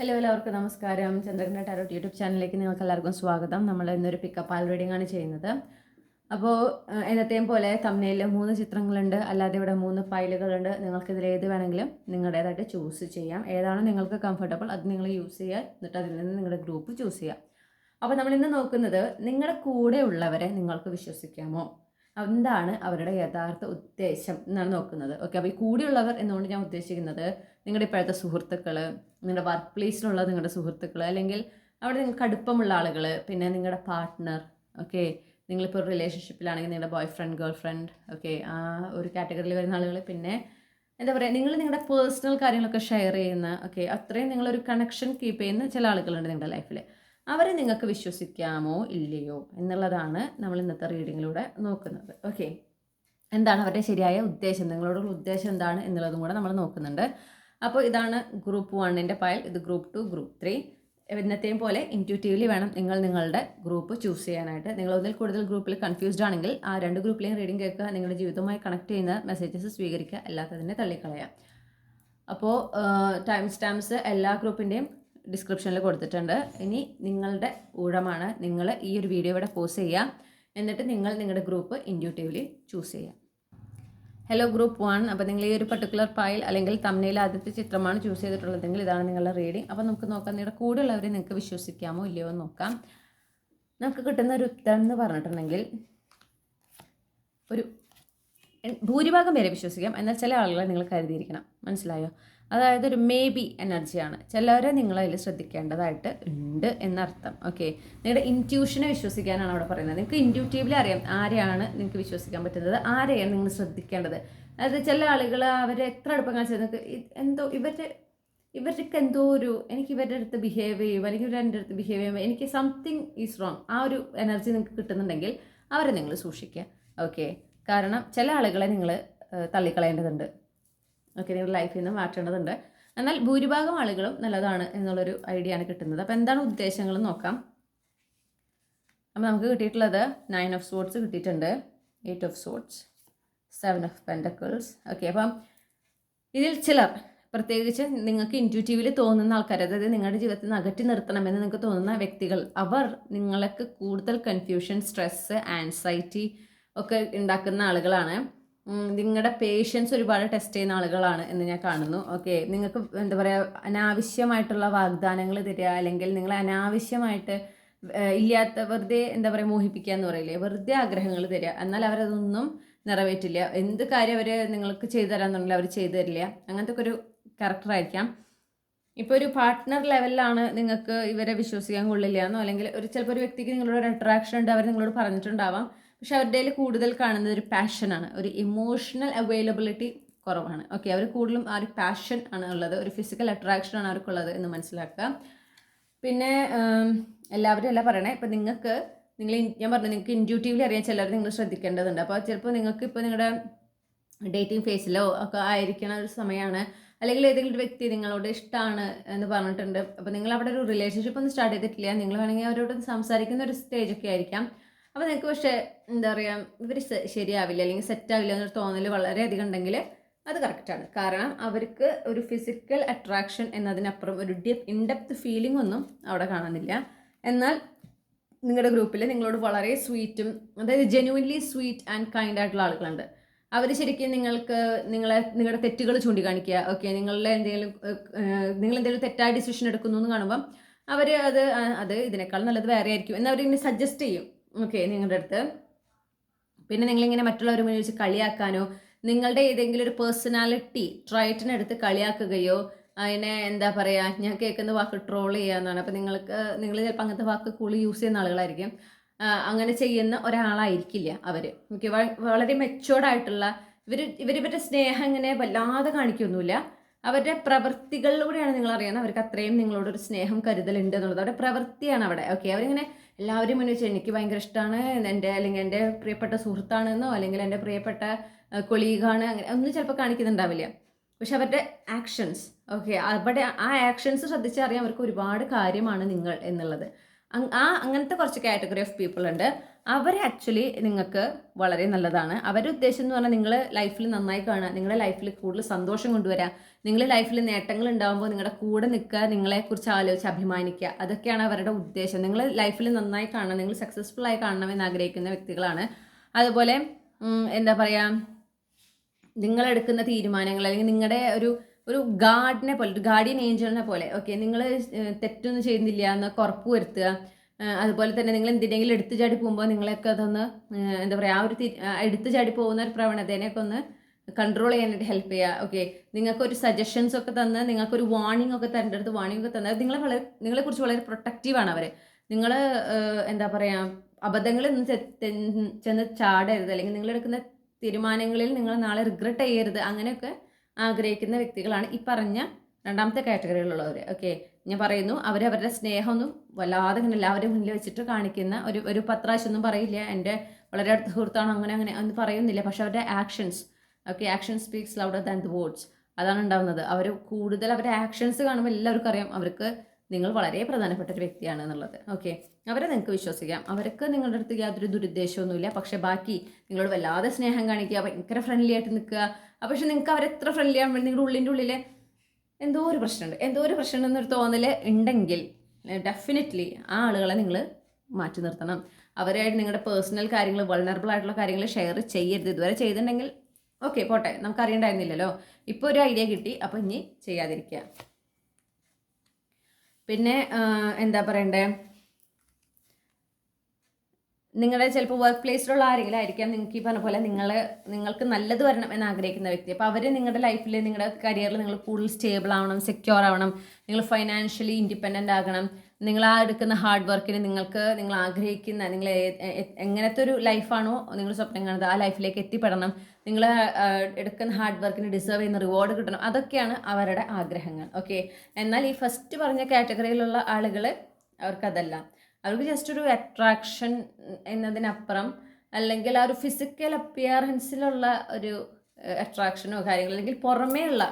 Hello എല്ലാവർക്കും നമസ്കാരം. Chandrakantha tarot YouTube ചാനലിലേക്ക് നിങ്ങൾക്ക് എല്ലാവർക്കും സ്വാഗതം. നമ്മൾ ഇന്നൊരു പിക്കപ്പ് ആൽ ആണ് ചെയ്യുന്നത്. അപ്പോൾ എന്നത്തെയും പോലെ തമ്മനയിൽ മൂന്ന് ചിത്രങ്ങളുണ്ട്. അല്ലാതെ ഇവിടെ മൂന്ന് ഫയലുകളുണ്ട് നിങ്ങൾക്ക് ഇതിൽ ഏത് വേണമെങ്കിലും നിങ്ങളുടേതായിട്ട് ചൂസ് ചെയ്യാം. ഏതാണോ നിങ്ങൾക്ക് കംഫർട്ടബിൾ അത് നിങ്ങൾ യൂസ് ചെയ്യുക എന്നിട്ട് അതിൽ നിന്ന് നിങ്ങളുടെ ഗ്രൂപ്പ് ചൂസ് ചെയ്യാം. അപ്പോൾ നമ്മൾ ഇന്ന് നോക്കുന്നത് നിങ്ങളുടെ കൂടെ ഉള്ളവരെ നിങ്ങൾക്ക് വിശ്വസിക്കാമോ? എന്താണ് അവരുടെ യഥാർത്ഥ ഉദ്ദേശം എന്നാണ് നോക്കുന്നത്. ഓക്കെ അപ്പോൾ ഈ കൂടെയുള്ളവർ എന്നുകൊണ്ട് ഞാൻ ഉദ്ദേശിക്കുന്നത് നിങ്ങളുടെ ഇപ്പോഴത്തെ സുഹൃത്തുക്കൾ നിങ്ങളുടെ വർക്ക് പ്ലേസിലുള്ള നിങ്ങളുടെ സുഹൃത്തുക്കൾ അല്ലെങ്കിൽ അവിടെ നിങ്ങൾക്ക് അടുപ്പമുള്ള ആളുകൾ പിന്നെ നിങ്ങളുടെ പാർട്ട്ണർ ഓക്കെ നിങ്ങളിപ്പോൾ ഒരു റിലേഷൻഷിപ്പിലാണെങ്കിൽ നിങ്ങളുടെ boy friend girl friend okay ആ ഒരു കാറ്റഗറിയിൽ വരുന്ന ആളുകൾ പിന്നെ എന്താ പറയുക നിങ്ങൾ നിങ്ങളുടെ പേഴ്സണൽ കാര്യങ്ങളൊക്കെ ഷെയർ ചെയ്യുന്ന ഓക്കെ അത്രയും നിങ്ങളൊരു കണക്ഷൻ കീപ്പ് ചെയ്യുന്ന ചില ആളുകളുണ്ട് നിങ്ങളുടെ ലൈഫിൽ അവരെ നിങ്ങൾക്ക് വിശ്വസിക്കാമോ ഇല്ലയോ എന്നുള്ളതാണ് നമ്മൾ ഇന്നത്തെ റീഡിങ്ങിലൂടെ നോക്കുന്നത് ഓക്കെ എന്താണ് അവരുടെ ശരിയായ ഉദ്ദേശം? നിങ്ങളോടുള്ള ഉദ്ദേശം എന്താണ് എന്നുള്ളതും കൂടെ നമ്മൾ നോക്കുന്നുണ്ട്. അപ്പോൾ ഇതാണ് ഗ്രൂപ്പ് വണ്ണിന്റെ ഫയൽ ഇത് ഗ്രൂപ്പ് ടു ഗ്രൂപ്പ് ത്രീ എന്നത്തെയും പോലെ ഇന്റുറ്റീവ്ലി വേണം നിങ്ങൾ നിങ്ങളുടെ ഗ്രൂപ്പ് ചൂസ് ചെയ്യാനായിട്ട്. നിങ്ങൾ ഒന്നിൽ കൂടുതൽ ഗ്രൂപ്പിൽ കൺഫ്യൂസ്ഡ് ആണെങ്കിൽ ആ രണ്ട് ഗ്രൂപ്പിലെയും റീഡിംഗ് കേൾക്കുക നിങ്ങളുടെ ജീവിതവുമായി കണക്ട് ചെയ്യുന്ന മെസ്സേജസ് സ്വീകരിക്കുക അല്ലാത്തതിനെ തള്ളിക്കളയാം അപ്പോൾ ടൈം സ്റ്റാമ്പ്സ് എല്ലാ ഗ്രൂപ്പിന്റെയും ഡിസ്ക്രിപ്ഷനിൽ കൊടുത്തിട്ടുണ്ട്. ഇനി നിങ്ങളുടെ ഊഴമാണ്. നിങ്ങൾ ഈ ഒരു വീഡിയോ ഇവിടെ പോസ്റ്റ് ചെയ്യുക. എന്നിട്ട് നിങ്ങൾ നിങ്ങളുടെ ഗ്രൂപ്പ് ഇന്റുറ്റീവ്ലി ചൂസ് ചെയ്യുക. ഹലോ ഗ്രൂപ്പ് വൺ അപ്പോൾ നിങ്ങൾ ഈ ഒരു പർട്ടിക്കുലർ ഫയൽ അല്ലെങ്കിൽ തമ്മിൽ ആദ്യത്തെ ചിത്രമാണ് ചൂസ് ചെയ്തിട്ടുള്ളതെങ്കിൽ ഇതാണ് നിങ്ങളുടെ റീഡിംഗ് അപ്പോൾ നമുക്ക് നോക്കാം നിങ്ങളുടെ കൂടെയുള്ളവരെ നിങ്ങൾക്ക് വിശ്വസിക്കാമോ ഇല്ലയോ എന്ന് നോക്കാം. നമുക്ക് കിട്ടുന്ന ഒരു ഉത്തരം എന്ന് പറഞ്ഞിട്ടുണ്ടെങ്കിൽ ഒരു ഭൂരിഭാഗം പേരെ വിശ്വസിക്കാം. എന്നാൽ ചില ആളുകളെ നിങ്ങൾ കരുതിയിരിക്കണം. മനസ്സിലായോ? അതായത് ഒരു മേ ബി എനർജിയാണ്. ചിലവരെ നിങ്ങൾ അതിൽ ശ്രദ്ധിക്കേണ്ടതായിട്ട് ഉണ്ട് എന്നർത്ഥം. ഓക്കെ നിങ്ങളുടെ ഇന്റ്യൂഷനെ വിശ്വസിക്കാനാണ് അവിടെ പറയുന്നത്. നിങ്ങൾക്ക് ഇന്റ്യൂറ്റീവ്ലി അറിയാം ആരെയാണ് നിങ്ങൾക്ക് വിശ്വസിക്കാൻ പറ്റുന്നത്. ആരെയാണ് നിങ്ങൾ ശ്രദ്ധിക്കേണ്ടത്? അതായത് ചില ആളുകൾ അവർ എത്ര അടുപ്പം കാണിച്ചത് നിങ്ങൾക്ക് എന്തോ ഇവരുടെ ഇവർക്ക് എന്തോ ഒരു എനിക്ക് ഇവരുടെ അടുത്ത് ബിഹേവ് ചെയ്യും അല്ലെങ്കിൽ ഇവരുടെ അടുത്ത് ബിഹേവ് ചെയ്യുമ്പോൾ എനിക്ക് സംതിങ് ഈസ് റോങ് ആ ഒരു എനർജി നിങ്ങൾക്ക് കിട്ടുന്നുണ്ടെങ്കിൽ അവരെ നിങ്ങൾ സൂക്ഷിക്കുക. ഓക്കെ കാരണം ചില ആളുകളെ നിങ്ങൾ തള്ളിക്കളയേണ്ടതുണ്ട്. ഓക്കെ നിങ്ങളുടെ ലൈഫിൽ നിന്ന് മാറ്റേണ്ടതുണ്ട്. എന്നാൽ ഭൂരിഭാഗം ആളുകളും നല്ലതാണ് എന്നുള്ളൊരു ഐഡിയ ആണ് കിട്ടുന്നത്. അപ്പോൾ എന്താണ് ഉദ്ദേശങ്ങൾ നോക്കാം. അപ്പോൾ നമുക്ക് കിട്ടിയിട്ടുള്ളത് നയൻ ഓഫ് സോട്ട്സ് കിട്ടിയിട്ടുണ്ട്. Eight of swords seven of pentacles okay അപ്പം ഇതിൽ ചിലർ പ്രത്യേകിച്ച് നിങ്ങൾക്ക് ഇന്റ്യൂറ്റീവിൽ തോന്നുന്ന ആൾക്കാർ അതായത് നിങ്ങളുടെ ജീവിതത്തിൽ നിന്ന് അകറ്റി നിർത്തണമെന്ന് നിങ്ങൾക്ക് തോന്നുന്ന വ്യക്തികൾ അവർ നിങ്ങൾക്ക് കൂടുതൽ കൺഫ്യൂഷൻ സ്ട്രെസ്സ് ആൻസൈറ്റി ഒക്കെ ഉണ്ടാക്കുന്ന ആളുകളാണ്. നിങ്ങളുടെ പേഷ്യൻസ് ഒരുപാട് ടെസ്റ്റ് ചെയ്യുന്ന ആളുകളാണ് എന്ന് ഞാൻ കാണുന്നു. ഓക്കെ നിങ്ങൾക്ക് എന്താ പറയുക അനാവശ്യമായിട്ടുള്ള വാഗ്ദാനങ്ങൾ തരിക അല്ലെങ്കിൽ നിങ്ങൾ അനാവശ്യമായിട്ട് ഇല്ലാത്ത വെറുതെ എന്താ പറയുക മോഹിപ്പിക്കുക എന്ന് പറയില്ലേ? വെറുതെ ആഗ്രഹങ്ങൾ തരിക. എന്നാൽ അവരതൊന്നും നിറവേറ്റില്ല. എന്ത് കാര്യം അവർ നിങ്ങൾക്ക് ചെയ്തു തരാമെന്നുണ്ടെങ്കിൽ അവർ ചെയ്തു തരില്ല. അങ്ങനത്തെ ഒരു ക്യാരക്ടറായിരിക്കാം ഇപ്പോൾ ഒരു പാർട്ട്ണർ ലെവലിലാണ് നിങ്ങൾക്ക് ഇവരെ വിശ്വസിക്കാൻ കൊള്ളില്ല എന്നോ അല്ലെങ്കിൽ ഒരു ചിലപ്പോൾ ഒരു വ്യക്തിക്ക് നിങ്ങളോട് ഒരു അട്രാക്ഷൻ ഉണ്ട് അവർ നിങ്ങളോട് പറഞ്ഞിട്ടുണ്ടാവാം. പക്ഷെ അവരുടെ കൂടുതൽ കാണുന്നത് ഒരു പാഷനാണ് ഒരു ഇമോഷണൽ അവൈലബിലിറ്റി കുറവാണ്. ഓക്കെ അവർ കൂടുതലും ആ ഒരു പാഷൻ ആണ് ഉള്ളത്. ഒരു ഫിസിക്കൽ അട്രാക്ഷൻ ആണ് അവർക്കുള്ളത് എന്ന് മനസ്സിലാക്കുക. പിന്നെ എല്ലാവരും അല്ല പറയണേ ഇപ്പം നിങ്ങൾക്ക് നിങ്ങൾ ഞാൻ പറഞ്ഞു നിങ്ങൾക്ക് ഇൻഡ്യൂട്ടീവ്ലി അറിയാൻ ചിലർ നിങ്ങൾ ശ്രദ്ധിക്കേണ്ടതുണ്ട്. അപ്പോൾ ചിലപ്പോൾ നിങ്ങൾക്ക് ഇപ്പോൾ നിങ്ങളുടെ ഡേറ്റിംഗ് ഫേസിലോ ഒക്കെ ആയിരിക്കുന്ന ഒരു സമയമാണ് അല്ലെങ്കിൽ ഏതെങ്കിലും ഒരു വ്യക്തി നിങ്ങളോട് ഇഷ്ടമാണ് എന്ന് പറഞ്ഞിട്ടുണ്ട്. അപ്പോൾ നിങ്ങൾ അവിടെ ഒരു റിലേഷൻഷിപ്പ് ഒന്നും സ്റ്റാർട്ട് ചെയ്തിട്ടില്ല. നിങ്ങൾ വേണമെങ്കിൽ അവരോട് സംസാരിക്കുന്ന ഒരു സ്റ്റേജൊക്കെ ആയിരിക്കാം. അപ്പോൾ നിങ്ങൾക്ക് പക്ഷേ എന്താ പറയുക ഇവർ ശരിയാവില്ല അല്ലെങ്കിൽ സെറ്റ് ആവില്ല എന്നൊരു തോന്നൽ വളരെയധികം ഉണ്ടെങ്കിൽ അത് കറക്റ്റാണ് കാരണം അവർക്ക് ഒരു ഫിസിക്കൽ അട്രാക്ഷൻ എന്നതിനപ്പുറം ഒരു ഡെപ് ഇൻഡെപ്ത് ഫീലിംഗ് ഒന്നും അവിടെ കാണുന്നില്ല. എന്നാൽ നിങ്ങളുടെ ഗ്രൂപ്പിൽ നിങ്ങളോട് വളരെ സ്വീറ്റും അതായത് ജെനുവൻലി സ്വീറ്റ് ആൻഡ് കൈൻഡ് ആയിട്ടുള്ള ആളുകളുണ്ട്. അവർ ശരിക്കും നിങ്ങൾക്ക് നിങ്ങളെ നിങ്ങളുടെ തെറ്റുകൾ ചൂണ്ടിക്കാണിക്കുക. ഓക്കെ നിങ്ങളുടെ എന്തെങ്കിലും നിങ്ങൾ എന്തെങ്കിലും തെറ്റായ ഡിസിഷൻ എടുക്കുന്നു എന്ന് കാണുമ്പം അവർ അത് അത് ഇതിനേക്കാൾ നല്ലത് വേറെ ആയിരിക്കും എന്നവരിങ്ങനെ സജസ്റ്റ് ചെയ്യും. ഓക്കെ നിങ്ങളുടെ അടുത്ത്. പിന്നെ നിങ്ങളിങ്ങനെ മറ്റുള്ളവർ മുന്നിൽ വെച്ച് കളിയാക്കാനോ നിങ്ങളുടെ ഏതെങ്കിലും ഒരു പേഴ്സണാലിറ്റി ട്രൈറ്റിനെടുത്ത് കളിയാക്കുകയോ അതിനെ എന്താ പറയുക ഞാൻ കേൾക്കുന്ന വാക്ക് ട്രോൾ ചെയ്യാന്നാണ് അപ്പോൾ നിങ്ങൾക്ക് നിങ്ങൾ ചിലപ്പോൾ അങ്ങനത്തെ വാക്ക് കൂടുതൽ യൂസ് ചെയ്യുന്ന ആളുകളായിരിക്കും. അങ്ങനെ ചെയ്യുന്ന ഒരാളായിരിക്കില്ല അവർ ഓക്കെ വളരെ മെച്ചുവേർഡായിട്ടുള്ള ഇവർ ഇവരിവരുടെ സ്നേഹം ഇങ്ങനെ വല്ലാതെ കാണിക്കൊന്നുമില്ല. അവരുടെ പ്രവൃത്തികളിലൂടെയാണ് നിങ്ങൾ അറിയുന്നത്. അവർക്ക് അത്രയും നിങ്ങളോടൊരു സ്നേഹം കരുതലുണ്ട് എന്നുള്ളത്. അവരുടെ പ്രവൃത്തിയാണ് അവിടെ. ഓക്കെ അവരിങ്ങനെ എല്ലാവരും മുന്നേ വെച്ചാൽ എനിക്ക് ഭയങ്കര ഇഷ്ടമാണ് എന്റെ അല്ലെങ്കിൽ എന്റെ പ്രിയപ്പെട്ട സുഹൃത്താണെന്നോ അല്ലെങ്കിൽ എന്റെ പ്രിയപ്പെട്ട കൊളീഗാണ് അങ്ങനെ ഒന്നും ചിലപ്പോൾ കാണിക്കുന്നുണ്ടാവില്ല. പക്ഷെ അവരുടെ ആക്ഷൻസ് ഓക്കെ അവിടെ ആ ആക്ഷൻസ് ശ്രദ്ധിച്ചറിയാൻ അവർക്ക് ഒരുപാട് കാര്യമാണ് നിങ്ങൾ എന്നുള്ളത്. ആ അങ്ങനത്തെ കുറച്ച് കാറ്റഗറി ഓഫ് പീപ്പിൾ ഉണ്ട്. അവർ ആക്ച്വലി നിങ്ങൾക്ക് വളരെ നല്ലതാണ്. അവരുടെ ഉദ്ദേശം എന്ന് പറഞ്ഞാൽ നിങ്ങൾ ലൈഫിൽ നന്നായി കാണുക നിങ്ങളുടെ ലൈഫിൽ കൂടുതൽ സന്തോഷം കൊണ്ടുവരാം നിങ്ങളുടെ ലൈഫിൽ നേട്ടങ്ങൾ ഉണ്ടാകുമ്പോൾ നിങ്ങളുടെ കൂടെ നിൽക്കുക നിങ്ങളെക്കുറിച്ച് ആലോചിച്ച് അഭിമാനിക്കുക. അതൊക്കെയാണ് അവരുടെ ഉദ്ദേശം. നിങ്ങൾ ലൈഫിൽ നന്നായി കാണണം നിങ്ങൾ സക്സസ്ഫുൾ ആയി കാണണമെന്ന് ആഗ്രഹിക്കുന്ന വ്യക്തികളാണ്. അതുപോലെ എന്താ പറയുക നിങ്ങൾ എടുക്കുന്ന തീരുമാനങ്ങൾ അല്ലെങ്കിൽ നിങ്ങളുടെ ഒരു ഒരു ഗാർഡിനെ പോലെ ഒരു ഗാർഡിയൻ ഏഞ്ചലിനെ പോലെ. ഓക്കെ നിങ്ങൾ തെറ്റൊന്നും ചെയ്യുന്നില്ല എന്ന് കുറപ്പ് വരുത്തുക. അതുപോലെ തന്നെ നിങ്ങൾ എന്തിനെങ്കിലും എടുത്തു ചാടി പോകുമ്പോൾ നിങ്ങളെയൊക്കെ അതൊന്ന് എന്താ പറയുക ആ ഒരു എടുത്തു ചാടി പോകുന്ന ഒരു പ്രവണതേനെയൊക്കെ ഒന്ന് കൺട്രോൾ ചെയ്യാനായിട്ട് ഹെൽപ്പ് ചെയ്യുക. ഓക്കെ നിങ്ങൾക്കൊരു സജഷൻസ് ഒക്കെ തന്ന് നിങ്ങൾക്കൊരു വാണിംഗ് ഒക്കെ തരേണ്ട അടുത്ത് വാർണിംഗ് ഒക്കെ തന്നെ നിങ്ങളെ വളരെ നിങ്ങളെക്കുറിച്ച് വളരെ പ്രൊട്ടക്റ്റീവാണ് അവർ നിങ്ങൾ എന്താ പറയുക അബദ്ധങ്ങളിൽ നിന്ന് ചെന്ന് ചാടരുത്. അല്ലെങ്കിൽ നിങ്ങളെടുക്കുന്ന തീരുമാനങ്ങളിൽ നിങ്ങൾ നാളെ റിഗ്രറ്റ് ചെയ്യരുത്. അങ്ങനെയൊക്കെ ആഗ്രഹിക്കുന്ന വ്യക്തികളാണ് ഈ പറഞ്ഞ രണ്ടാമത്തെ കാറ്റഗറിയിലുള്ളവർ ഓക്കെ ഞാൻ പറയുന്നു അവർ അവരുടെ സ്നേഹമൊന്നും വല്ലാതെ ഇങ്ങനെ എല്ലാവരും മുന്നിൽ വെച്ചിട്ട് കാണിക്കുന്ന ഒരു ഒരു പത്രാശൊന്നും പറയില്ല. എന്റെ വളരെ അടുത്ത സുഹൃത്താണ് അങ്ങനെ അങ്ങനെ ഒന്നും പറയുന്നില്ല. പക്ഷെ അവരുടെ actions okay action speaks louder than the words അതാണ് ഉണ്ടാവുന്നത്. അവർ കൂടുതൽ അവരുടെ ആക്ഷൻസ് കാണുമ്പോൾ എല്ലാവർക്കും അറിയാം അവർക്ക് നിങ്ങൾ വളരെ പ്രധാനപ്പെട്ട ഒരു വ്യക്തിയാണ് എന്നുള്ളത്. ഓക്കെ അവരെ നിങ്ങൾക്ക് വിശ്വസിക്കാം. അവർക്ക് നിങ്ങളുടെ അടുത്ത് യാതൊരു ദുരുദ്ദേശമൊന്നുമില്ല പക്ഷെ ബാക്കി നിങ്ങളോട് വല്ലാതെ സ്നേഹം കാണിക്കുക ഭയങ്കര ഫ്രണ്ട്ലി ആയിട്ട് നിൽക്കുക ആ പക്ഷെ നിങ്ങൾക്ക് അവരെത്ര ഫ്രണ്ട്ലി ആകുമ്പോൾ നിങ്ങളുടെ ഉള്ളിന്റെ ഉള്ളിൽ എന്തോ ഒരു പ്രശ്നമുണ്ട് എന്തോ ഒരു പ്രശ്നം എന്നൊരു തോന്നൽ ഉണ്ടെങ്കിൽ ഡെഫിനറ്റ്ലി ആ ആളുകളെ നിങ്ങൾ മാറ്റി നിർത്തണം. അവരായിട്ട് നിങ്ങളുടെ പേഴ്സണൽ കാര്യങ്ങൾ വൾണറബിൾ ആയിട്ടുള്ള കാര്യങ്ങൾ ഷെയർ ചെയ്യരുത്. ഇതുവരെ ചെയ്തിട്ടുണ്ടെങ്കിൽ ഓക്കെ പോട്ടെ. നമുക്ക് അറിയണ്ടായിരുന്നില്ലല്ലോ ഇപ്പോൾ ഒരു ഐഡിയ കിട്ടി. അപ്പോൾ ഇനി ചെയ്യാതിരിക്കുക പിന്നെ എന്താ പറയണ്ടേ? നിങ്ങളുടെ ചിലപ്പോൾ വർക്ക് പ്ലേസിലുള്ള ആരെങ്കിലും ആയിരിക്കാം. നിങ്ങൾക്ക് ഈ പറഞ്ഞ പോലെ നിങ്ങൾ നിങ്ങൾക്ക് നല്ലത് വരണം എന്ന് ആഗ്രഹിക്കുന്ന വ്യക്തി. അപ്പോൾ അവർ നിങ്ങളുടെ ലൈഫിൽ നിങ്ങളുടെ കരിയറിൽ നിങ്ങൾ കൂടുതൽ സ്റ്റേബിൾ ആവണം സെക്യൂർ ആവണം. നിങ്ങൾ ഫൈനാൻഷ്യലി ഇൻഡിപെൻഡന്റ് ആകണം. നിങ്ങൾ ആ എടുക്കുന്ന ഹാർഡ് വർക്കിന് നിങ്ങൾക്ക് നിങ്ങൾ ആഗ്രഹിക്കുന്ന നിങ്ങൾ എങ്ങനത്തെ ഒരു ലൈഫാണോ നിങ്ങൾ സ്വപ്നം കാണുന്നത് ആ ലൈഫിലേക്ക് എത്തിപ്പെടണം. നിങ്ങൾ എടുക്കുന്ന ഹാർഡ് വർക്കിന് ഡിസേർവ് ചെയ്യുന്ന റിവാർഡ് കിട്ടണം. അതൊക്കെയാണ് അവരുടെ ആഗ്രഹങ്ങൾ. ഓക്കെ എന്നാൽ ഈ ഫസ്റ്റ് പറഞ്ഞ കാറ്റഗറിയിലുള്ള ആളുകൾ അവർക്കതല്ല അവർക്ക് ജസ്റ്റ് ഒരു അട്രാക്ഷൻ എന്നതിനപ്പുറം അല്ലെങ്കിൽ ആ ഒരു ഫിസിക്കൽ അപ്പിയറൻസിലുള്ള ഒരു അട്രാക്ഷനോ കാര്യങ്ങളോ അല്ലെങ്കിൽ പുറമേ ഉള്ള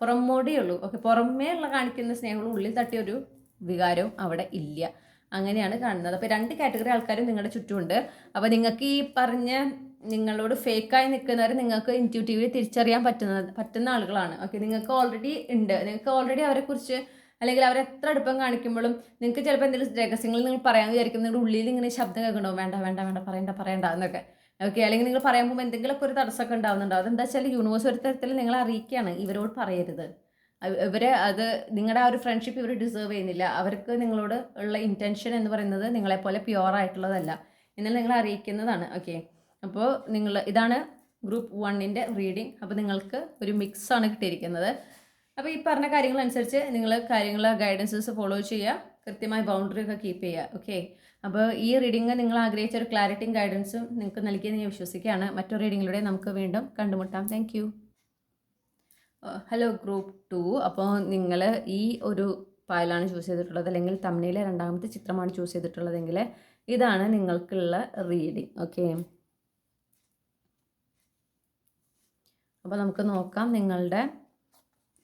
പുറമോടിയേ ഉള്ളൂ. ഓക്കെ പുറമേ ഉള്ള കാണിക്കുന്ന സ്നേഹങ്ങളും ഉള്ളിൽ തട്ടിയ ഒരു വികാരവും അവിടെ ഇല്ല. അങ്ങനെയാണ് കാണുന്നത്. അപ്പോൾ രണ്ട് കാറ്റഗറി ആൾക്കാരും നിങ്ങളുടെ ചുറ്റുമുണ്ട്. അപ്പോൾ നിങ്ങൾക്ക് ഈ പറഞ്ഞ നിങ്ങളോട് ഫേക്കായി നിൽക്കുന്നവർ നിങ്ങൾക്ക് ഇന്റ്യൂട്ടീവ്ലി തിരിച്ചറിയാൻ പറ്റുന്ന പറ്റുന്ന ആളുകളാണ്. ഓക്കെ നിങ്ങൾക്ക് ഓൾറെഡി ഉണ്ട്. നിങ്ങൾക്ക് ഓൾറെഡി അവരെക്കുറിച്ച് അല്ലെങ്കിൽ അവർ എത്ര അടുപ്പം കാണിക്കുമ്പോഴും നിങ്ങൾക്ക് ചിലപ്പോൾ എന്തെങ്കിലും രഹസ്യങ്ങൾ നിങ്ങൾ പറയാൻ വിചാരിക്കും. നിങ്ങളുടെ ഉള്ളിൽ ഇങ്ങനെ ശബ്ദം കേൾക്കണോ? വേണ്ട വേണ്ട വേണ്ട പറയണ്ട പറയണ്ട എന്നൊക്കെ. ഓക്കെ അല്ലെങ്കിൽ നിങ്ങൾ പറയാൻ പോകുമ്പോൾ എന്തെങ്കിലുമൊക്കെ ഒരു തടസ്സമൊക്കെ ഉണ്ടാവുന്നുണ്ടാവും. അതെന്താ വെച്ചാൽ യൂണിവേഴ്സ് ഒരു തരത്തിൽ നിങ്ങൾ അറിയിക്കുകയാണ്. ഇവരോട് പറയരുത്. ഇവരെ അത് നിങ്ങളുടെ ആ ഒരു ഫ്രണ്ട്ഷിപ്പ് ഇവർ ഡിസേർവ് ചെയ്യുന്നില്ല. അവർക്ക് നിങ്ങളോട് ഉള്ള ഇന്റൻഷൻ എന്ന് പറയുന്നത് നിങ്ങളെപ്പോലെ പ്യുവർ ആയിട്ടുള്ളതല്ല. എന്നാൽ നിങ്ങൾ അറിയിക്കുന്നതാണ്. ഓക്കെ അപ്പോൾ നിങ്ങൾ ഇതാണ് ഗ്രൂപ്പ് വണ്ണിന്റെ റീഡിങ് അപ്പോൾ നിങ്ങൾക്ക് ഒരു മിക്സ് ആണ് കിട്ടിയിരിക്കുന്നത്. അപ്പോൾ ഈ പറഞ്ഞ കാര്യങ്ങളനുസരിച്ച് നിങ്ങൾ കാര്യങ്ങൾ ഗൈഡൻസസ് ഫോളോ ചെയ്യുക. കൃത്യമായി ബൗണ്ടറി ഒക്കെ കീപ്പ് ചെയ്യുക. ഓക്കെ അപ്പോൾ ഈ റീഡിംഗ് നിങ്ങൾ ആഗ്രഹിച്ച ഒരു ക്ലാരിറ്റിയും ഗൈഡൻസും നിങ്ങൾക്ക് നൽകിയെന്ന് ഞാൻ വിശ്വസിക്കുകയാണ്. മറ്റൊരു റീഡിങ്ങിലൂടെ നമുക്ക് വീണ്ടും കണ്ടുമുട്ടാം. Thank you hello group two അപ്പോൾ നിങ്ങൾ ഈ ഒരു പായലാണ് ചൂസ് ചെയ്തിട്ടുള്ളത്. അല്ലെങ്കിൽ തമിഴിലെ രണ്ടാമത്തെ ചിത്രമാണ് ചൂസ് ചെയ്തിട്ടുള്ളതെങ്കിൽ ഇതാണ് നിങ്ങൾക്കുള്ള റീഡിങ് ഓക്കെ അപ്പോൾ നമുക്ക് നോക്കാം നിങ്ങളുടെ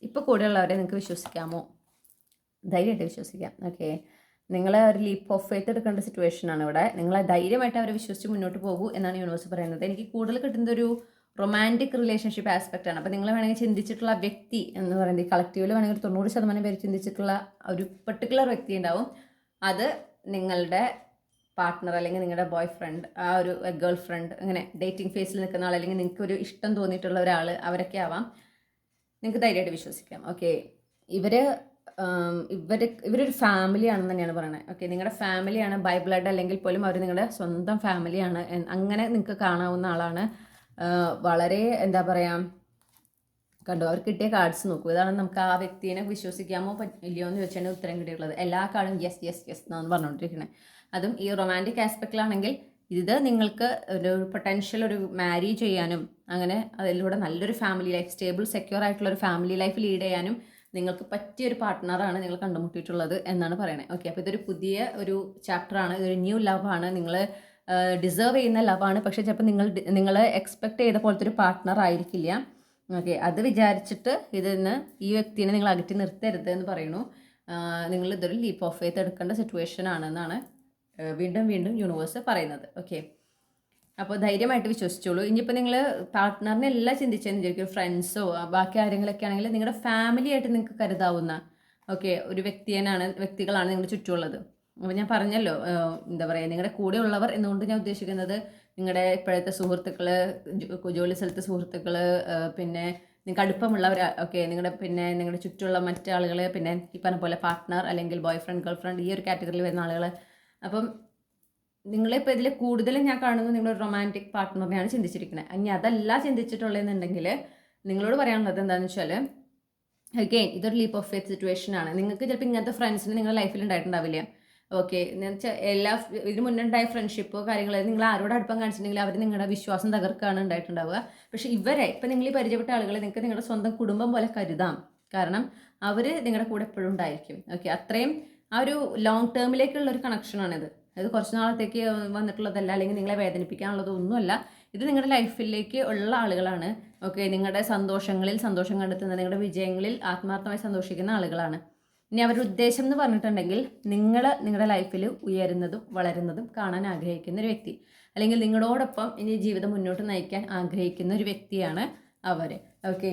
ഇപ്പോൾ കൂടെയുള്ളവരെ നിങ്ങൾക്ക് വിശ്വസിക്കാമോ? ധൈര്യമായിട്ട് വിശ്വസിക്കാം. ഓക്കെ നിങ്ങൾ ഒരു ലീപ്പ് ഓഫ് ഫെയ്ത്ത് എടുക്കേണ്ട സിറ്റുവേഷനാണ് ഇവിടെ. നിങ്ങൾ ധൈര്യമായിട്ട് അവരെ വിശ്വസിച്ച് മുന്നോട്ട് പോകൂ എന്നാണ് യൂണിവേഴ്സ് പറയുന്നത്. എനിക്ക് കൂടുതൽ കിട്ടുന്ന ഒരു റൊമാന്റിക് റിലേഷൻഷിപ്പ് ആസ്പെക്റ്റ് ആണ്. അപ്പോൾ നിങ്ങൾ വേണമെങ്കിൽ ചിന്തിച്ചിട്ടുള്ള വ്യക്തി എന്ന് പറയുന്നത് കളക്റ്റീവിൽ വേണമെങ്കിൽ ഒരു തൊണ്ണൂറ് ശതമാനം പേര് ചിന്തിച്ചിട്ടുള്ള ഒരു പെർട്ടിക്കുലർ വ്യക്തി ഉണ്ടാവും. അത് നിങ്ങളുടെ പാർട്ട്ണർ അല്ലെങ്കിൽ നിങ്ങളുടെ ബോയ് ഫ്രണ്ട് ആ ഒരു ഗേൾ ഫ്രണ്ട് അങ്ങനെ ഡേറ്റിംഗ് ഫേസിൽ നിൽക്കുന്ന ആൾ അല്ലെങ്കിൽ നിങ്ങൾക്ക് ഒരു ഇഷ്ടം തോന്നിയിട്ടുള്ള ഒരാൾ അവരൊക്കെ ആവാം. നിങ്ങൾക്ക് ധൈര്യമായിട്ട് വിശ്വസിക്കാം. ഓക്കെ ഇവർ ഇവർ ഇവരൊരു ഫാമിലി ആണെന്ന് തന്നെയാണ് പറയുന്നത് ഓക്കെ നിങ്ങളുടെ ഫാമിലിയാണ് ബൈ ബ്ലഡ് അല്ലെങ്കിൽ പോലും അവർ നിങ്ങളുടെ സ്വന്തം ഫാമിലിയാണ് അങ്ങനെ നിങ്ങൾക്ക് കാണാവുന്ന ആളാണ്. വളരെ എന്താ പറയുക കണ്ടു അവർ കിട്ടിയ കാർഡ്സ് നോക്കൂ. ഇതാണ് നമുക്ക് ആ വ്യക്തിനെ വിശ്വസിക്കാമോ ഇല്ലയോ എന്ന് ചോദിച്ചാൽ ഉത്തരം കിട്ടിയിട്ടുള്ളത്. എല്ലാ കാർഡും യെസ് യെസ് യെസ് എന്നാണ് പറഞ്ഞുകൊണ്ടിരിക്കുന്നത് അതും ഈ റൊമാന്റിക് ആസ്പെക്റ്റിലാണെങ്കിൽ ഇത് നിങ്ങൾക്ക് ഒരു പൊട്ടൻഷ്യൽ ഒരു മാരി ചെയ്യാനും അങ്ങനെ അതിലൂടെ നല്ലൊരു ഫാമിലി ലൈഫ് സ്റ്റേബിൾ സെക്യൂർ ആയിട്ടുള്ള ഒരു ഫാമിലി ലൈഫ് ലീഡ് ചെയ്യാനും നിങ്ങൾക്ക് പറ്റിയ ഒരു പാർട്ട്ണറാണ് നിങ്ങൾ കണ്ടുമുട്ടിയിട്ടുള്ളത് എന്നാണ് പറയുന്നത് ഓക്കെ അപ്പോൾ ഇതൊരു പുതിയ ഒരു ചാപ്റ്ററാണ് ഇതൊരു ന്യൂ ലവ് ആണ്. നിങ്ങൾ ഡിസേർവ് ചെയ്യുന്ന ലവാണ് പക്ഷേ ചിലപ്പോൾ നിങ്ങൾ നിങ്ങൾ എക്സ്പെക്ട് ചെയ്ത പോലത്തെ ഒരു പാർട്ട്ണർ ആയിരിക്കില്ല. ഓക്കെ അത് വിചാരിച്ചിട്ട് ഇതിന്ന് ഈ വ്യക്തിനെ നിങ്ങൾ അകറ്റി നിർത്തരുത് എന്ന് പറയുന്നു. നിങ്ങൾ ഇതൊരു ലീപ്പ് ഓഫ് ചെയ്ത് എടുക്കേണ്ട സിറ്റുവേഷൻ ആണെന്നാണ് വീണ്ടും വീണ്ടും യൂണിവേഴ്സ് പറയുന്നത്. ഓക്കെ അപ്പോൾ ധൈര്യമായിട്ട് വിശ്വസിച്ചോളൂ. ഇനിയിപ്പോൾ നിങ്ങൾ പാർട്ട്ണറിനെ എല്ലാം ചിന്തിച്ചാൽ വിചാരിക്കും ഫ്രണ്ട്സോ ബാക്കി ആരെങ്കിലൊക്കെ ആണെങ്കിൽ നിങ്ങളുടെ ഫാമിലി ആയിട്ട് നിങ്ങൾക്ക് കരുതാവുന്ന ഓക്കെ ഒരു വ്യക്തിയനാണ് വ്യക്തികളാണ് നിങ്ങളുടെ ചുറ്റുമുള്ളത്. അപ്പോൾ ഞാൻ പറഞ്ഞല്ലോ എന്താ പറയുക നിങ്ങളുടെ കൂടെ ഉള്ളവർ എന്നുകൊണ്ട് ഞാൻ ഉദ്ദേശിക്കുന്നത് നിങ്ങളുടെ ഇപ്പോഴത്തെ സുഹൃത്തുക്കൾ ജോലി സ്ഥലത്തെ സുഹൃത്തുക്കൾ പിന്നെ നിങ്ങൾക്ക് അടുപ്പമുള്ളവർ ഓക്കെ നിങ്ങളുടെ പിന്നെ നിങ്ങളുടെ ചുറ്റുമുള്ള മറ്റാളുകൾ പിന്നെ ഈ പറഞ്ഞ പോലെ പാർട്ട്ണർ അല്ലെങ്കിൽ ബോയ് ഫ്രണ്ട് ഗേൾ ഫ്രണ്ട് ഈ ഒരു കാറ്റഗറിയിൽ വരുന്ന ആളുകൾ അപ്പം നിങ്ങളിപ്പോൾ ഇതിൽ കൂടുതലും ഞാൻ കാണുന്നത് നിങ്ങളൊരു റൊമാന്റിക് പാർട്ട്ണറിനെയാണ് ചിന്തിച്ചിരിക്കുന്നത്. ഇനി അതല്ല ചിന്തിച്ചിട്ടുള്ളതെന്നുണ്ടെങ്കിൽ നിങ്ങളോട് പറയാനുള്ളത് എന്താണെന്ന് വെച്ചാൽ അഗെയിൻ ഇതൊരു ലീപ്പ് ഓഫ് ഫെയ്ത്ത് സിറ്റുവേഷൻ ആണ്. നിങ്ങൾക്ക് ചിലപ്പോൾ ഇങ്ങനത്തെ ഫ്രണ്ട്സിന് നിങ്ങളുടെ ലൈഫിൽ ഉണ്ടായിട്ടുണ്ടാവില്ല ഓക്കെ എന്ന് വെച്ചാൽ എല്ലാ ഇതിന് മുന്നേ ഉണ്ടായ ഫ്രണ്ട്ഷിപ്പോ കാര്യങ്ങളോ നിങ്ങൾ ആരോട് അടുപ്പം കാണിച്ചിട്ടുണ്ടെങ്കിൽ അവർ നിങ്ങളുടെ വിശ്വാസം തകർക്കാണ് ഉണ്ടായിട്ടുണ്ടാവുക പക്ഷേ ഇവരെ ഇപ്പം നിങ്ങൾ ഈ പരിചയപ്പെട്ട ആളുകളെ നിങ്ങൾക്ക് നിങ്ങളുടെ സ്വന്തം കുടുംബം പോലെ കരുതാം. കാരണം അവർ നിങ്ങളുടെ കൂടെ എപ്പോഴും ഉണ്ടായിരിക്കും. ഓക്കെ അത്രയും ആ ഒരു ലോങ് ടേമിലേക്കുള്ള ഒരു കണക്ഷനാണിത് അത് കുറച്ച് നാളത്തേക്ക് വന്നിട്ടുള്ളതല്ല അല്ലെങ്കിൽ നിങ്ങളെ വേദനിപ്പിക്കാനുള്ളത് ഒന്നുമല്ല. ഇത് നിങ്ങളുടെ ലൈഫിലേക്ക് ഉള്ള ആളുകളാണ്. ഓക്കെ നിങ്ങളുടെ സന്തോഷങ്ങളിൽ സന്തോഷം കണ്ടെത്തുന്ന നിങ്ങളുടെ വിജയങ്ങളിൽ ആത്മാർത്ഥമായി സന്തോഷിക്കുന്ന ആളുകളാണ്. ഇനി അവരുടെ ഉദ്ദേശം എന്ന് പറഞ്ഞിട്ടുണ്ടെങ്കിൽ നിങ്ങൾ നിങ്ങളുടെ ലൈഫിൽ ഉയരുന്നതും വളരുന്നതും കാണാൻ ആഗ്രഹിക്കുന്ന ഒരു വ്യക്തി. അല്ലെങ്കിൽ നിങ്ങളോടൊപ്പം ഇനി ജീവിതം മുന്നോട്ട് നയിക്കാൻ ആഗ്രഹിക്കുന്ന ഒരു വ്യക്തിയാണ് അവർ ഓക്കെ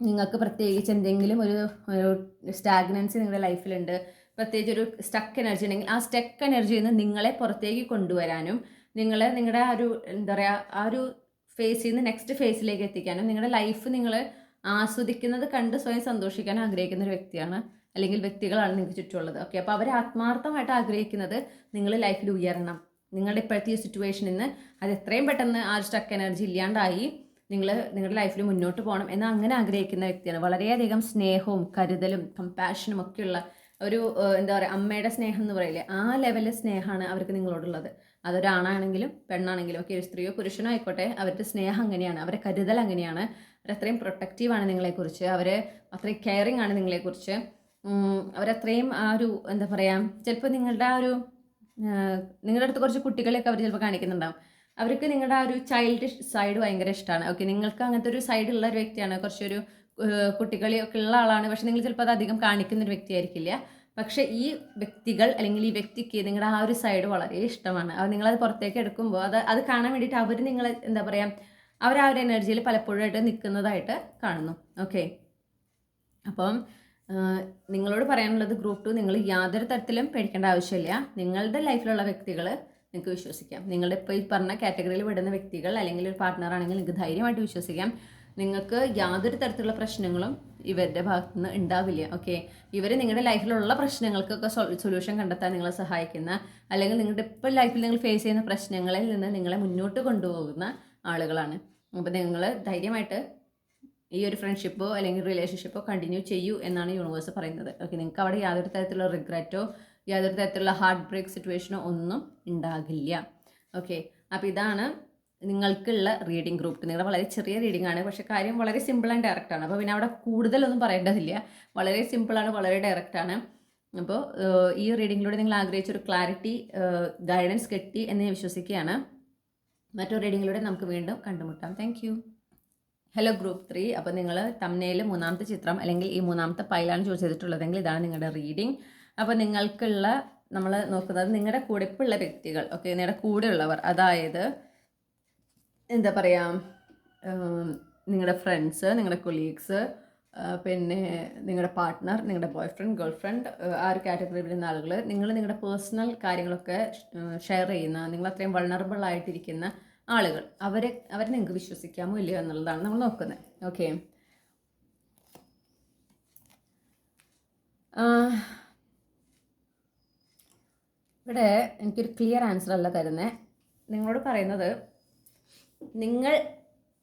നിങ്ങൾക്ക് പ്രത്യേകിച്ച് എന്തെങ്കിലും ഒരു സ്റ്റാഗ്നൻസി നിങ്ങളുടെ ലൈഫിലുണ്ട് പ്രത്യേകിച്ച് ഒരു സ്റ്റക്ക് എനർജി ഉണ്ടെങ്കിൽ ആ സ്റ്റക്ക് എനർജിയിൽ നിന്ന് നിങ്ങളെ പുറത്തേക്ക് കൊണ്ടുവരാനും നിങ്ങളെ നിങ്ങളുടെ ആ ഒരു എന്താ പറയുക ആ ഒരു ഫേസിൽ നിന്ന് നെക്സ്റ്റ് ഫേസിലേക്ക് എത്തിക്കാനും നിങ്ങളുടെ ലൈഫ് നിങ്ങൾ ആസ്വദിക്കുന്നത് കണ്ട് സ്വയം സന്തോഷിക്കാൻ ആഗ്രഹിക്കുന്ന ഒരു വ്യക്തിയാണ് അല്ലെങ്കിൽ വ്യക്തികളാണ് നിങ്ങൾക്ക് ചുറ്റുമുള്ളത്. ഓക്കെ അപ്പോൾ അവർ ആത്മാർത്ഥമായിട്ട് ആഗ്രഹിക്കുന്നത് നിങ്ങൾ ലൈഫിൽ ഉയരണം. നിങ്ങളുടെ ഇപ്പോഴത്തെ ഈ സിറ്റുവേഷനിൽ നിന്ന് അത് എത്രയും പെട്ടെന്ന് ആ ഒരു സ്റ്റക്ക് എനർജി ഇല്ലാണ്ടായി നിങ്ങൾ നിങ്ങളുടെ ലൈഫിൽ മുന്നോട്ട് പോകണം എന്ന് അങ്ങനെ ആഗ്രഹിക്കുന്ന വ്യക്തിയാണ്. വളരെയധികം സ്നേഹവും കരുതലും കമ്പാഷനും ഒക്കെയുള്ള ഒരു എന്താ പറയുക അമ്മയുടെ സ്നേഹം എന്ന് പറയില്ലേ ആ ലെവലിലെ സ്നേഹമാണ് അവർക്ക് നിങ്ങളോടുള്ളത്. അതൊരാണാണെങ്കിലും പെണ്ണാണെങ്കിലും ഒക്കെ ഒരു സ്ത്രീയോ പുരുഷനോ ആയിക്കോട്ടെ അവരുടെ സ്നേഹം അങ്ങനെയാണ് അവരെ കരുതൽ അങ്ങനെയാണ്. അവരത്രയും പ്രൊട്ടക്റ്റീവാണ് നിങ്ങളെക്കുറിച്ച് അവർ അത്രയും കെയറിങ് ആണ് നിങ്ങളെക്കുറിച്ച്. അവരത്രയും ആ ഒരു എന്താ പറയുക ചിലപ്പോൾ നിങ്ങളുടെ ആ ഒരു നിങ്ങളുടെ അടുത്ത് കുറച്ച് കുട്ടികളെയൊക്കെ അവർ ചിലപ്പോൾ കാണിക്കുന്നുണ്ടാവും. അവർക്ക് നിങ്ങളുടെ ആ ഒരു ചൈൽഡ് സൈഡ് ഭയങ്കര ഇഷ്ടമാണ് ഓക്കെ നിങ്ങൾക്ക് അങ്ങനത്തെ ഒരു സൈഡ് ഉള്ള ഒരു വ്യക്തിയാണ് കുറച്ചൊരു കുട്ടികളിയൊക്കെ ഉള്ള ആളാണ്. പക്ഷെ നിങ്ങൾ ചിലപ്പോൾ അത് അധികം കാണിക്കുന്ന ഒരു വ്യക്തിയായിരിക്കില്ല. പക്ഷെ ഈ വ്യക്തികൾ അല്ലെങ്കിൽ ഈ വ്യക്തിക്ക് നിങ്ങളുടെ ആ ഒരു സൈഡ് വളരെ ഇഷ്ടമാണ്. അത് നിങ്ങളത് പുറത്തേക്ക് എടുക്കുമ്പോൾ അത് അത് കാണാൻ വേണ്ടിയിട്ട് അവർ നിങ്ങൾ എന്താ പറയുക അവർ ആ ഒരു എനർജിയിൽ പലപ്പോഴായിട്ട് നിൽക്കുന്നതായിട്ട് കാണുന്നു. ഓക്കെ അപ്പം നിങ്ങളോട് പറയാനുള്ളത് ഗ്രൂപ്പ് ടു നിങ്ങൾ യാതൊരു തരത്തിലും പേടിക്കേണ്ട ആവശ്യമില്ല. നിങ്ങളുടെ ലൈഫിലുള്ള വ്യക്തികൾ നിങ്ങൾക്ക് വിശ്വസിക്കാം. നിങ്ങളുടെ ഇപ്പോൾ ഈ പറഞ്ഞ കാറ്റഗറിയിൽ വിടുന്ന വ്യക്തികൾ അല്ലെങ്കിൽ ഒരു പാർട്ട്ണർ ആണെങ്കിൽ നിങ്ങൾക്ക് ധൈര്യമായിട്ട് വിശ്വസിക്കാം. നിങ്ങൾക്ക് യാതൊരു തരത്തിലുള്ള പ്രശ്നങ്ങളും ഇവരുടെ ഭാഗത്തു നിന്ന് ഉണ്ടാവില്ല ഓക്കെ ഇവർ നിങ്ങളുടെ ലൈഫിലുള്ള പ്രശ്നങ്ങൾക്കൊക്കെ സൊല്യൂഷൻ കണ്ടെത്താൻ നിങ്ങളെ സഹായിക്കുന്ന അല്ലെങ്കിൽ നിങ്ങളുടെ ഇപ്പോൾ ലൈഫിൽ നിങ്ങൾ ഫേസ് ചെയ്യുന്ന പ്രശ്നങ്ങളിൽ നിന്ന് നിങ്ങളെ മുന്നോട്ട് കൊണ്ടുപോകുന്ന ആളുകളാണ്. അപ്പോൾ നിങ്ങൾ ധൈര്യമായിട്ട് ഈ ഒരു ഫ്രണ്ട്ഷിപ്പോ അല്ലെങ്കിൽ റിലേഷൻഷിപ്പോ കണ്ടിന്യൂ ചെയ്യൂ എന്നാണ് യൂണിവേഴ്സ് പറയുന്നത് ഓക്കെ നിങ്ങൾക്ക് അവിടെ യാതൊരു തരത്തിലുള്ള റിഗ്രറ്റോ യാതൊരു തരത്തിലുള്ള ഹാർട്ട് ബ്രേക്ക് സിറ്റുവേഷനോ ഒന്നും ഉണ്ടാകില്ല ഓക്കെ അപ്പോൾ ഇതാണ് നിങ്ങൾക്കുള്ള റീഡിംഗ് ഗ്രൂപ്പ് നിങ്ങളുടെ വളരെ ചെറിയ റീഡിംഗ് ആണ്. പക്ഷെ കാര്യം വളരെ സിമ്പിൾ ആൻഡ് ഡയറക്റ്റ് ആണ്. അപ്പോൾ പിന്നെ അവിടെ കൂടുതലൊന്നും പറയേണ്ടതില്ല. വളരെ സിമ്പിളാണ് വളരെ ഡയറക്റ്റ് ആണ്. അപ്പോൾ ഈ റീഡിങ്ങിലൂടെ നിങ്ങൾ ആഗ്രഹിച്ച ഒരു ക്ലാരിറ്റി ഗൈഡൻസ് കിട്ടി എന്ന് ഞാൻ വിശ്വസിക്കുകയാണ്. മറ്റൊരു റീഡിങ്ങിലൂടെ നമുക്ക് വീണ്ടും കണ്ടുമുട്ടാം. താങ്ക് ഹലോ ഗ്രൂപ്പ് ത്രീ അപ്പോൾ നിങ്ങൾ തമ്മനയിൽ മൂന്നാമത്തെ ചിത്രം അല്ലെങ്കിൽ ഈ മൂന്നാമത്തെ പൈലാണ് ചൂസ് ചെയ്തിട്ടുള്ളതെങ്കിൽ ഇതാണ് നിങ്ങളുടെ റീഡിംഗ് അപ്പോൾ നിങ്ങൾക്കുള്ള നമ്മൾ നോക്കുന്നത് നിങ്ങളുടെ കൂടെ ഇപ്പോൾ വ്യക്തികൾ ഓക്കെ നിങ്ങളുടെ കൂടെയുള്ളവർ അതായത് എന്താ പറയുക നിങ്ങളുടെ ഫ്രണ്ട്സ് നിങ്ങളുടെ കൊളീഗ്സ് പിന്നെ നിങ്ങളുടെ പാർട്ട്ണർ നിങ്ങളുടെ ബോയ് ഫ്രണ്ട് ഗേൾ ഫ്രണ്ട് ആ ഒരു കാറ്റഗറിയിൽ വരുന്ന ആളുകൾ നിങ്ങൾ നിങ്ങളുടെ പേഴ്സണൽ കാര്യങ്ങളൊക്കെ ഷെയർ ചെയ്യുന്ന നിങ്ങൾ അത്രയും വൾണറബിൾ ആയിട്ടിരിക്കുന്ന ആളുകൾ. അവരെ അവരെ നിങ്ങൾക്ക് വിശ്വസിക്കാമോ ഇല്ലയോ എന്നുള്ളതാണ് നമ്മൾ നോക്കുന്നത്. ഓക്കെ ഇവിടെ എനിക്കൊരു ക്ലിയർ ആൻസർ അല്ല തരുന്നത് നിങ്ങളോട് പറയുന്നത് നിങ്ങൾ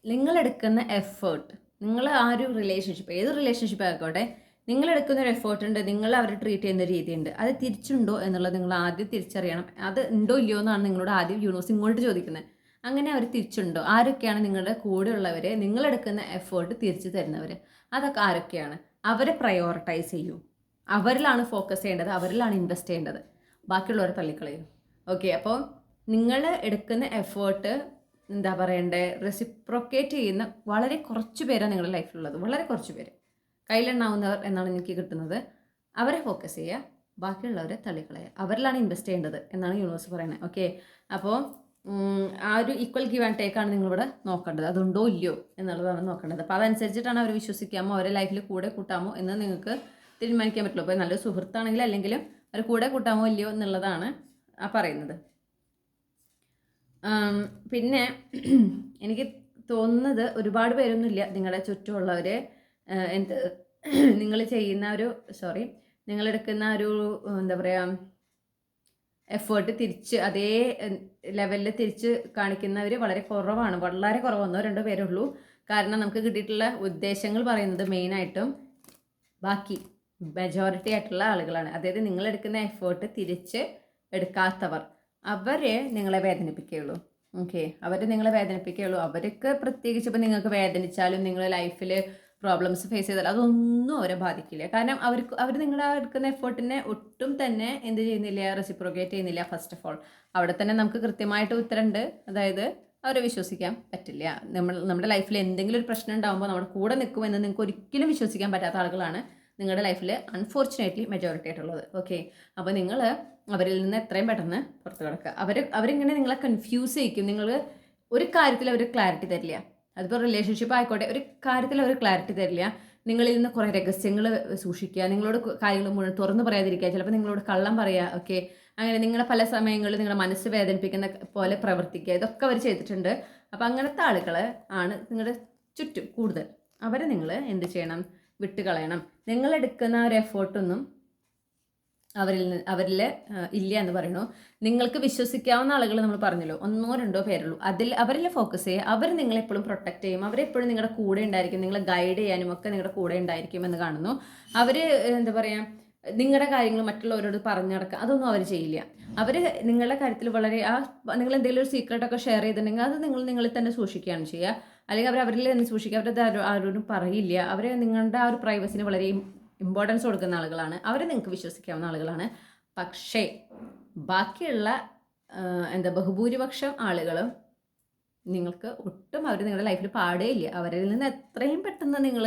നിങ്ങളെടുക്കുന്ന എഫേർട്ട് നിങ്ങൾ ആ ഒരു റിലേഷൻഷിപ്പ് ഏത് റിലേഷൻഷിപ്പ് ആയിക്കോട്ടെ നിങ്ങൾ എടുക്കുന്ന ഒരു എഫേർട്ട് ഉണ്ട് നിങ്ങൾ അവരെ ട്രീറ്റ് ചെയ്യുന്ന രീതിയുണ്ട്. അത് തിരിച്ചുണ്ടോ എന്നുള്ളത് നിങ്ങൾ ആദ്യം തിരിച്ചറിയണം. അത് ഉണ്ടോ ഇല്ലയോ എന്നാണ് നിങ്ങളോട് ആദ്യം യൂണിവേഴ്സ് ഇങ്ങോട്ട് ചോദിക്കുന്നത്. അങ്ങനെ അവർ തിരിച്ചുണ്ടോ? ആരൊക്കെയാണ് നിങ്ങളുടെ കൂടെയുള്ളവരെ നിങ്ങളെടുക്കുന്ന എഫേർട്ട് തിരിച്ചു തരുന്നവർ അതൊക്കെ ആരൊക്കെയാണ്? അവരെ പ്രയോറിറ്റൈസ് ചെയ്യൂ. അവരിലാണ് ഫോക്കസ് ചെയ്യേണ്ടത് അവരിലാണ് ഇൻവെസ്റ്റ് ചെയ്യേണ്ടത്. ബാക്കിയുള്ളവരെ തള്ളിക്കളയും. ഓക്കെ അപ്പോൾ നിങ്ങൾ എടുക്കുന്ന എഫേർട്ട് എന്താ പറയണ്ടേ റെസിപ്രൊക്കേറ്റ് ചെയ്യുന്ന വളരെ കുറച്ച് പേരാണ് നിങ്ങളുടെ ലൈഫിലുള്ളത്. വളരെ കുറച്ച് പേര്. കയ്യിലെണ്ണാവുന്നവർ എന്നാണ് എനിക്ക് കിട്ടുന്നത്. അവരെ ഫോക്കസ് ചെയ്യുക. ബാക്കിയുള്ളവരെ തള്ളിക്കളയുക. അവരിലാണ് ഇൻവെസ്റ്റ് ചെയ്യേണ്ടത് എന്നാണ് യൂണിവേഴ്സ് പറയുന്നത്. ഓക്കെ അപ്പോൾ ആ ഒരു ഈക്വൽ ഗീവ് ആൻഡ് ടേക്കാണ് നിങ്ങളിവിടെ നോക്കേണ്ടത്. അതുണ്ടോ ഇല്ലയോ എന്നുള്ളതാണ് നോക്കേണ്ടത്. അപ്പോൾ അതനുസരിച്ചിട്ടാണ് അവർ വിശ്വസിക്കാമോ അവരെ ലൈഫിൽ കൂടെ കൂട്ടാമോ എന്ന് നിങ്ങൾക്ക് തീരുമാനിക്കാൻ പറ്റുള്ളൂ. അപ്പോൾ നല്ലൊരു സുഹൃത്താണെങ്കിൽ അല്ലെങ്കിലും അവർ കൂടെ കൂട്ടാമോ ഇല്ലയോ എന്നുള്ളതാണ് ആ പറയുന്നത്. പിന്നെ എനിക്ക് തോന്നുന്നത് ഒരുപാട് പേരൊന്നുമില്ല നിങ്ങളുടെ ചുറ്റുമുള്ളവർ എന്ത് നിങ്ങൾ ചെയ്യുന്ന ഒരു സോറി നിങ്ങളെടുക്കുന്ന ഒരു എന്താ പറയുക എഫേർട്ട് തിരിച്ച് അതേ ലെവലിൽ തിരിച്ച് കാണിക്കുന്നവർ വളരെ കുറവാണ്. വളരെ കുറവ് ഒന്നോ രണ്ടോ പേരേ ഉള്ളൂ. കാരണം നമുക്ക് കിട്ടിയിട്ടുള്ള ഉദ്ദേശങ്ങൾ പറയുന്നത് മെയിനായിട്ടും ബാക്കി മെജോറിറ്റി ആയിട്ടുള്ള ആളുകളാണ്. അതായത് നിങ്ങളെടുക്കുന്ന എഫേർട്ട് തിരിച്ച് എടുക്കാത്തവർ. അവരെ നിങ്ങളെ വേദനിപ്പിക്കുകയുള്ളൂ. ഓക്കെ അവർ നിങ്ങളെ വേദനിപ്പിക്കുകയുള്ളൂ. അവർക്ക് പ്രത്യേകിച്ച് ഇപ്പോൾ നിങ്ങൾക്ക് വേദനിച്ചാലും നിങ്ങളുടെ ലൈഫിൽ പ്രോബ്ലംസ് ഫേസ് ചെയ്താലും അതൊന്നും അവരെ ബാധിക്കില്ല. കാരണം അവർക്ക് അവർ നിങ്ങളെ എടുക്കുന്ന എഫേർട്ടിനെ ഒട്ടും തന്നെ എന്ത് ചെയ്യുന്നില്ല റെസിപ്രോഗേറ്റ് ചെയ്യുന്നില്ല ഫസ്റ്റ് ഓഫ് ഓൾ അവിടെ തന്നെ നമുക്ക് കൃത്യമായിട്ട് ഉത്തരമുണ്ട് അതായത് അവരെ വിശ്വസിക്കാൻ പറ്റില്ല. നമ്മൾ നമ്മുടെ ലൈഫിൽ എന്തെങ്കിലും ഒരു പ്രശ്നം ഉണ്ടാകുമ്പോൾ നമ്മുടെ കൂടെ നിൽക്കുമെന്ന് നിങ്ങൾക്ക് ഒരിക്കലും വിശ്വസിക്കാൻ പറ്റാത്ത ആളുകളാണ് നിങ്ങളുടെ ലൈഫിൽ അൺഫോർച്ചുനേറ്റ്ലി മെജോറിറ്റി ആയിട്ടുള്ളത്. ഓക്കെ അപ്പോൾ നിങ്ങൾ അവരിൽ നിന്ന് എത്രയും പെട്ടെന്ന് പുറത്ത് കിടക്കുക. അവർ അവരിങ്ങനെ നിങ്ങളെ കൺഫ്യൂസ് ചെയ്യിക്കും. നിങ്ങൾ ഒരു കാര്യത്തിൽ അവർ ക്ലാരിറ്റി തരില്ല. അതിപ്പോൾ റിലേഷൻഷിപ്പ് ആയിക്കോട്ടെ ഒരു കാര്യത്തിൽ അവർ ക്ലാരിറ്റി തരില്ല. നിങ്ങളിൽ നിന്ന് കുറേ രഹസ്യങ്ങൾ സൂക്ഷിക്കുക. നിങ്ങളോട് കാര്യങ്ങൾ മുഴുവൻ തുറന്നു പറയാതിരിക്കുക. ചിലപ്പോൾ നിങ്ങളോട് കള്ളം പറയുക ഓക്കെ അങ്ങനെ നിങ്ങളെ പല സമയങ്ങളിൽ നിങ്ങളുടെ മനസ്സ് വേദനിപ്പിക്കുന്ന പോലെ പ്രവർത്തിക്കുക. ഇതൊക്കെ അവർ ചെയ്തിട്ടുണ്ട്. അപ്പോൾ അങ്ങനത്തെ ആളുകൾ ആണ് നിങ്ങളുടെ ചുറ്റും കൂടുതൽ. അവരെ നിങ്ങൾ എന്ത് ചെയ്യണം? വിട്ടുകളയണം. നിങ്ങളെടുക്കുന്ന ഒരു എഫേർട്ടൊന്നും അവരിൽ അവരിൽ ഇല്ല എന്ന് പറയുന്നു. നിങ്ങൾക്ക് വിശ്വസിക്കാവുന്ന ആളുകൾ നമ്മൾ പറഞ്ഞല്ലോ ഒന്നോ രണ്ടോ പേരുള്ളൂ. അതിൽ അവരിൽ ഫോക്കസ് ചെയ്യുക അവർ നിങ്ങളെപ്പോഴും പ്രൊട്ടക്റ്റ് ചെയ്യും. അവരെപ്പോഴും നിങ്ങളുടെ കൂടെ ഉണ്ടായിരിക്കും. നിങ്ങളെ ഗൈഡ് ചെയ്യാനും ഒക്കെ നിങ്ങളുടെ കൂടെ ഉണ്ടായിരിക്കും എന്ന് കാണുന്നു. അവർ എന്താ പറയുക നിങ്ങളുടെ കാര്യങ്ങൾ മറ്റുള്ളവരോട് പറഞ്ഞു നടക്കുക. അതൊന്നും അവർ ചെയ്യില്ല. അവർ നിങ്ങളുടെ കാര്യത്തിൽ വളരെ ആ നിങ്ങൾ എന്തെങ്കിലും ഒരു സീക്രട്ടൊക്കെ ഷെയർ ചെയ്തിട്ടുണ്ടെങ്കിൽ അത് നിങ്ങൾ നിങ്ങളിൽ തന്നെ സൂക്ഷിക്കുകയാണ് ചെയ്യുക. അല്ലെങ്കിൽ അവർ അവരിൽ തന്നെ സൂക്ഷിക്കുക. അവരത് ആരോ- ആരോടും പറയില്ല. അവർ നിങ്ങളുടെ ആ ഒരു പ്രൈവസിനെ വളരെ ഇമ്പോർട്ടൻസ് കൊടുക്കുന്ന ആളുകളാണ്. അവരെ നിങ്ങൾക്ക് വിശ്വസിക്കാവുന്ന ആളുകളാണ്. പക്ഷേ ബാക്കിയുള്ള എന്താ ബഹുഭൂരിപക്ഷം ആളുകളും നിങ്ങൾക്ക് ഒട്ടും അവർ നിങ്ങളുടെ ലൈഫിൽ പാടേയില്ല അവരിൽ നിന്ന് എത്രയും പെട്ടെന്ന് നിങ്ങൾ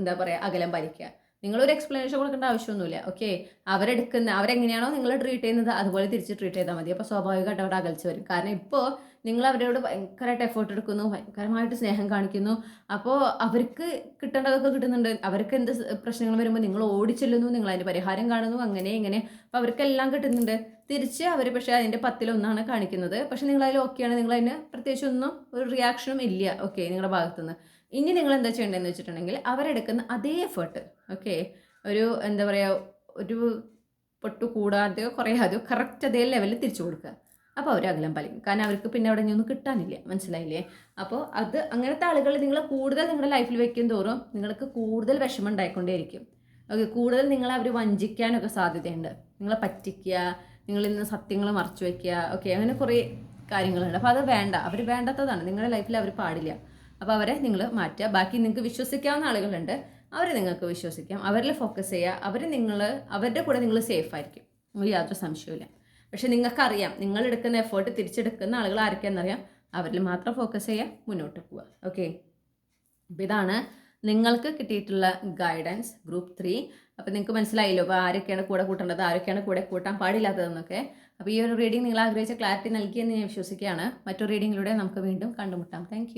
എന്താ പറയുക അകലം പാലിക്കുക. നിങ്ങളൊരു എക്സ്പ്ലനേഷൻ കൊടുക്കേണ്ട ആവശ്യമൊന്നുമില്ല. ഓക്കെ അവരെടുക്കുന്ന അവരെങ്ങനെയാണോ നിങ്ങൾ ട്രീറ്റ് ചെയ്യുന്നത് അതുപോലെ തിരിച്ച് ട്രീറ്റ് ചെയ്താൽ മതി. അപ്പോൾ സ്വാഭാവികമായിട്ട് അവിടെ അകൽച്ച വരും. കാരണം ഇപ്പോൾ നിങ്ങൾ അവരോട് ഭയങ്കരമായിട്ട് എഫേർട്ട് എടുക്കുന്നു ഭയങ്കരമായിട്ട് സ്നേഹം കാണിക്കുന്നു. അപ്പോൾ അവർക്ക് കിട്ടേണ്ടതൊക്കെ കിട്ടുന്നുണ്ട്. അവർക്ക് എന്ത് പ്രശ്നങ്ങൾ വരുമ്പോൾ നിങ്ങൾ ഓടിച്ചെല്ലുന്നു നിങ്ങൾ അതിന്റെ പരിഹാരം കാണുന്നു അങ്ങനെ ഇങ്ങനെ. അപ്പോൾ അവർക്കെല്ലാം കിട്ടുന്നുണ്ട്. തിരിച്ച് അവർ പക്ഷേ അതിന്റെ പത്തിലൊന്നാണ് കാണിക്കുന്നത്. പക്ഷേ നിങ്ങൾ അതിൽ ഓക്കെയാണ് നിങ്ങൾ അതിന് പ്രത്യേകിച്ച് ഒന്നും ഒരു റിയാക്ഷനും ഇല്ല. ഓക്കെ നിങ്ങളുടെ ഭാഗത്തുനിന്ന്. ഇനി നിങ്ങൾ എന്താ ചെയ്യേണ്ടതെന്ന് വെച്ചിട്ടുണ്ടെങ്കിൽ അവരെടുക്കുന്ന അതേ എഫേർട്ട് ഓക്കെ ഒരു എന്താ പറയുക ഒരു പൊട്ടു കൂടാതെയോ കുറയാതെയോ കറക്റ്റ് അതേ ലെവലിൽ തിരിച്ചു കൊടുക്കുക. അപ്പോൾ അവർ അകലം പാലിക്കും. കാരണം അവർക്ക് പിന്നെ അവിടെ ഒന്നും കിട്ടാനില്ല. മനസ്സിലായില്ലേ? അപ്പോൾ അത് അങ്ങനത്തെ ആളുകൾ നിങ്ങൾ കൂടുതൽ നിങ്ങളുടെ ലൈഫിൽ വെക്കും തോറും നിങ്ങൾക്ക് കൂടുതൽ വിഷമം ഉണ്ടായിക്കൊണ്ടേയിരിക്കും. ഓക്കെ കൂടുതൽ നിങ്ങളെ അവർ വഞ്ചിക്കാനൊക്കെ സാധ്യതയുണ്ട്. നിങ്ങളെ പറ്റിക്കുക നിങ്ങളിൽ നിന്ന് സത്യങ്ങൾ മറച്ചു വയ്ക്കുക ഓക്കെ അങ്ങനെ കുറേ കാര്യങ്ങളുണ്ട്. അപ്പോൾ അത് വേണ്ട. അവർ വേണ്ടാത്തതാണ്. നിങ്ങളുടെ ലൈഫിൽ അവർ പാടില്ല. അപ്പോൾ അവരെ നിങ്ങൾ മാറ്റുക. ബാക്കി നിങ്ങൾക്ക് വിശ്വസിക്കാവുന്ന ആളുകളുണ്ട്. അവരെ നിങ്ങൾക്ക് വിശ്വസിക്കാം. അവരിൽ ഫോക്കസ് ചെയ്യുക. അവർ നിങ്ങൾ അവരുടെ കൂടെ നിങ്ങൾ സേഫ് ആയിരിക്കും. യാതൊരു സംശയവുമില്ല. പക്ഷെ നിങ്ങൾക്കറിയാം നിങ്ങൾ എടുക്കുന്ന എഫേർട്ട് തിരിച്ചെടുക്കുന്ന ആളുകൾ ആരൊക്കെയാണെന്നറിയാം. അവരിൽ മാത്രം ഫോക്കസ് ചെയ്യുക മുന്നോട്ട് പോവുക. ഓക്കെ ഇതാണ് നിങ്ങൾക്ക് കിട്ടിയിട്ടുള്ള ഗൈഡൻസ് ഗ്രൂപ്പ് ത്രീ അപ്പോൾ നിങ്ങൾക്ക് മനസ്സിലായില്ലോ അപ്പോൾ ആരൊക്കെയാണ് കൂടെ കൂട്ടേണ്ടത് ആരൊക്കെയാണ് കൂടെ കൂട്ടാൻ പാടില്ലാത്തതെന്നൊക്കെ. അപ്പോൾ ഈ ഒരു റീഡിംഗ് നിങ്ങൾ ആഗ്രഹിച്ച ക്ലാരിറ്റി നൽകിയെന്ന് ഞാൻ വിശ്വസിക്കുകയാണ്. മറ്റൊരു റീഡിങ്ങിലൂടെ നമുക്ക് വീണ്ടും കണ്ടുമുട്ടാം. താങ്ക്